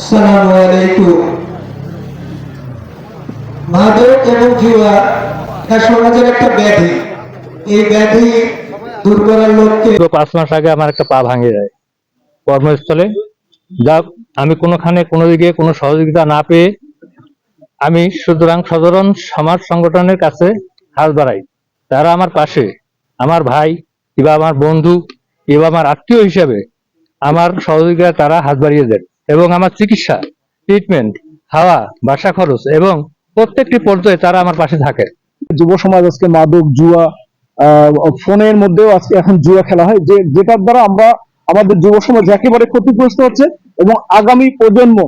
আসসালামু আলাইকুম। মাদক এবং জুয়া এটা সমাজের একটা ব্যাধি। এই ব্যাধি পাঁচ মাস আগে আমার একটা পা ভাঙে যায়। কর্মস্থলে। যা আমি কোনোখানে কোনো দিকে কোনো সহযোগিতা না পেয়ে আমি সুতরাং সাধারণ সমাজ সংগঠনের কাছে হাত বাড়াই। তারা আমার পাশে। আমার ভাই কিংবা আমার বন্ধু কিংবা আমার আত্মীয় হিসাবে আমার সহযোগিতা তারা হাত বাড়িয়ে দেন এবং আমার চিকিৎসা ট্রিটমেন্ট খাওয়া, বাসা খরচ এবং প্রত্যেকটি পর্যায়ে তারা আমার পাশে থাকে। যুব সমাজ আজকে মাদক, জুয়া ফোনের মধ্যেও আজকে এখন জুয়া খেলা হয়, যে, যেটার দ্বারা আমরা আমাদের যুব সমাজ একেবারে ক্ষতিগ্রস্ত হচ্ছে এবং আগামী প্রজন্ম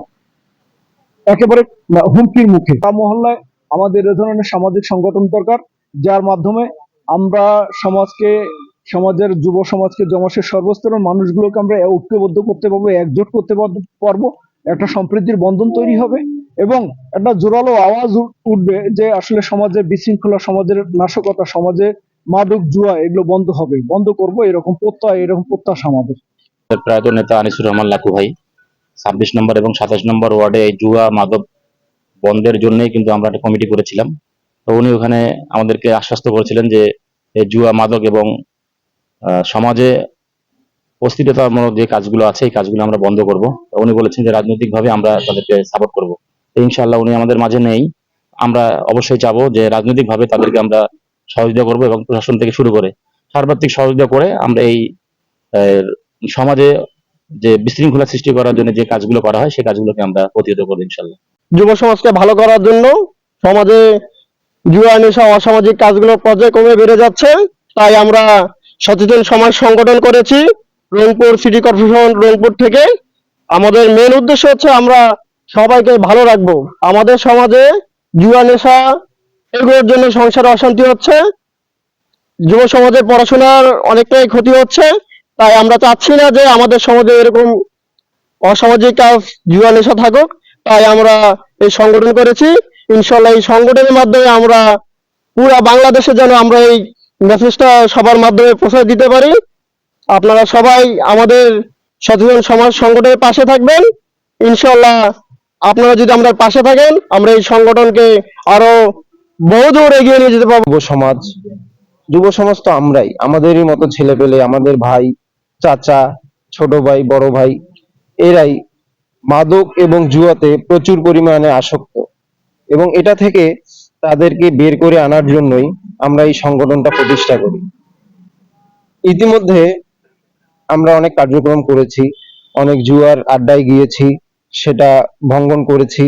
একেবারে হুমকির মুখে। তা মহল্লায় আমাদের এ ধরনের সামাজিক সংগঠন দরকার, যার মাধ্যমে আমরা সমাজকে সমাজের যুব সমাজকে জমাসের সর্বস্তরের মানুষগুলোকে আমরা ঐক্যবদ্ধ করতে পারব, একজোট করতে পারব একটা সম্প্রীতির বন্ধন তৈরি হবে এবং একটা জোরালো আওয়াজ উঠবে যে আসলে সমাজের বিশৃঙ্খলা, সমাজের নাশকতা, সমাজে মাদক, জুয়া এগুলো বন্ধ হবে। বন্ধ করব, এরকম প্রত্যয়, এরকম প্রত্যাশা আমাদের। প্রয়াত নেতা আনিসুর রহমান লাকু ভাই, ছাব্বিশ নম্বর এবং সাতাশ নম্বর ওয়ার্ডে জুয়া, মাদক বন্ধের জন্যই কিন্তু আমরা একটা কমিটি করেছিলাম। তো উনি ওখানে আমাদেরকে আশ্বস্ত করেছিলেন যে এই জুয়া, মাদক এবং সমাজে অস্থিরতামূলক যে কাজগুলো আছে, এই কাজগুলো আমরা বন্ধ করব। উনি বলেছেন যে রাজনৈতিকভাবে আমরা তাদেরকে সাপোর্ট করব। তো ইনশাআল্লাহ উনি আমাদের মাঝে নেই। আমরা অবশ্যই চাবো যে রাজনৈতিকভাবে তাদেরকে আমরা সহযোগিতা করব এবং প্রশাসন থেকে শুরু করে সার্বাত্রিক সহযোগিতা করে আমরা এই সমাজে যে বিশৃঙ্খলা সৃষ্টি করার জন্য যে কাজগুলো করা হয়, সেই কাজগুলোকে আমরা প্রতিহত করব ইনশাল্লাহ যুব সমাজকে ভালো করার জন্য সমাজে জুয়া নেশা অসামাজিক কাজগুলো পর্যায়ক্রমে বেড়ে যাচ্ছে। তাই আমরা সচেতন সমাজ সংগঠন করেছি, রংপুর সিটি কর্পোরেশন রংপুর থেকে। আমাদের মেন উদ্দেশ্য হচ্ছে আমরা সবাইকে ভালো রাখব। আমাদের সমাজে জুয়া নেশা এগুলোর জন্য সংসারে অশান্তি হচ্ছে। যুব সমাজে পড়াশোনার অনেকটাই ক্ষতি হচ্ছে। তাই আমরা চাচ্ছি না যে আমাদের সমাজে এরকম অসামাজিক কাজ জুয়া নেশা থাকুক। তাই আমরা এই সংগঠন করেছি। ইনশাল্লাহ এই সংগঠনের মাধ্যমে আমরা পুরা বাংলাদেশে যেন আমরা এই মেসেজটা সবার মাধ্যমে পৌঁছে দিতে পারি। আপনারা সবাই আমাদের সচেতন সমাজ সংগঠনের পাশে থাকবেন। ইনশাল্লাহ আপনারা যদি আমরা পাশে থাকেন, আমরা এই সংগঠনকে আরও বহু দূর এগিয়ে নিয়ে যেতে পারব। সমাজ, যুব সমাজ তো আমরাই, আমাদেরই মতো ছেলে পেলে আমাদের ভাই, চাচা, ছোট ভাই, বড় ভাই, এরাই মাদক এবং জুয়াতে প্রচুর পরিমাণে আসক্ত। এবং এটা থেকে তাদেরকে বের করে আনার জন্যই আমরা এই সংগঠনটা প্রতিষ্ঠা করি। ইতিমধ্যে আমরা অনেক কার্যক্রম করেছি, অনেক জুয়ার আড্ডায় গিয়েছি, সেটা ভঙ্গন করেছি,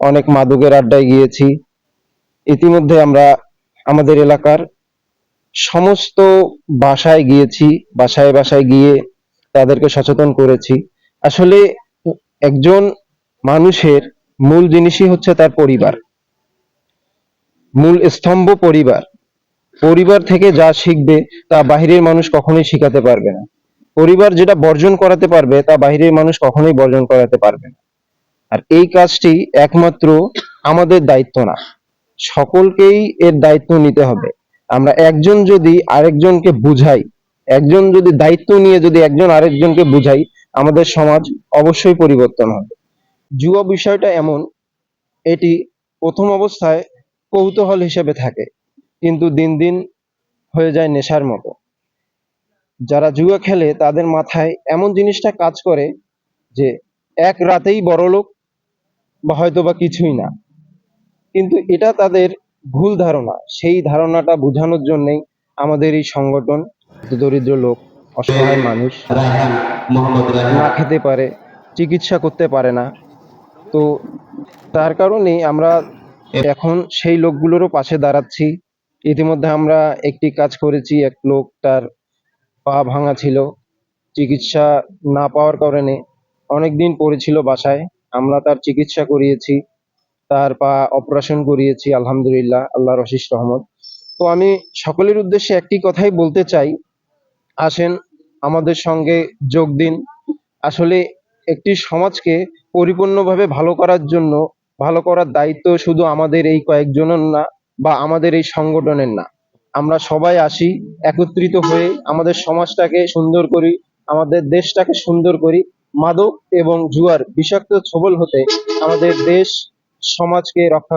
অনেক মাদকের আড্ডায় গিয়েছি। ইতিমধ্যে আমরা আমাদের এলাকার সমস্ত বাসায় গিয়েছি, বাসায় বাসায় গিয়ে তাদেরকে সচেতন করেছি। আসলে একজন মানুষের মূল জিনিসই হচ্ছে তার পরিবার। মূল স্তম্ভ পরিবার। পরিবার থেকে যা শিখবে তা বাহিরের মানুষ কখনোই শিখাতে পারবে না। পরিবার যেটা বর্জন করাতে পারবে, তা বাহিরের মানুষ কখনোই বর্জন করাতে পারবে না। আর এই কাজটি একমাত্র আমাদের দায়িত্ব না। সকলকেই এর দায়িত্ব নিতে হবে। আমরা একজন যদি আরেকজনকে বুঝাই, একজন যদি দায়িত্ব নিয়ে যদি একজন আরেকজনকে বুঝাই, আমাদের সমাজ অবশ্যই পরিবর্তন হবে। যুব বিষয়টা এমন, এটি প্রথম অবস্থায় কৌতূহল হিসেবে থাকে। কিন্তু দিন দিন হয়ে যায় নেশার মতো। যারা জুয়া খেলে তাদের মাথায় এমন জিনিসটা কাজ করে যে এক রাতেই বড়লোক বা হয়তো বা কিছুই না। কিন্তু এটা তাদের ভুল ধারণা। সেই ধারণাটা বোঝানোর জন্যই আমাদের এই সংগঠন দরিদ্র লোক, অসহায় মানুষ না খেতে পারে, চিকিৎসা করতে পারে না। তো তার কারণেই আমরা এখন সেই লোকগুলোরও পাশে দাঁড়াচ্ছি। ইতিমধ্যে আমরা একটি কাজ করেছি, এক লোক তার পা ভাঙা ছিল, চিকিৎসা না পাওয়ার কারণে অনেক দিন পড়েছিল বাসায়। আমরা তার চিকিৎসা করিয়েছি, তার পা অপারেশন করিয়েছি, আলহামদুলিল্লাহ, আল্লাহর অশিস রহমত। তো আমি সকলের উদ্দেশ্যে একটি কথাই বলতে চাই। আসেন, আমাদের সঙ্গে যোগ দিন। আসলে একটি সমাজকে পরিপূর্ণভাবে ভালো করার জন্য, ভালো করার দায়িত্ব শুধু আমাদের এই কয়েকজনের না বা আমাদের এই সংগঠনের না। আমরা সবাই আসি, একত্রিত হয়ে আমাদের সমাজটাকে সুন্দর করি, আমাদের দেশটাকে সুন্দর করি। মাদক এবং জুয়ার বিষাক্ত ছবল হতে আমাদের দেশ, সমাজকে রক্ষা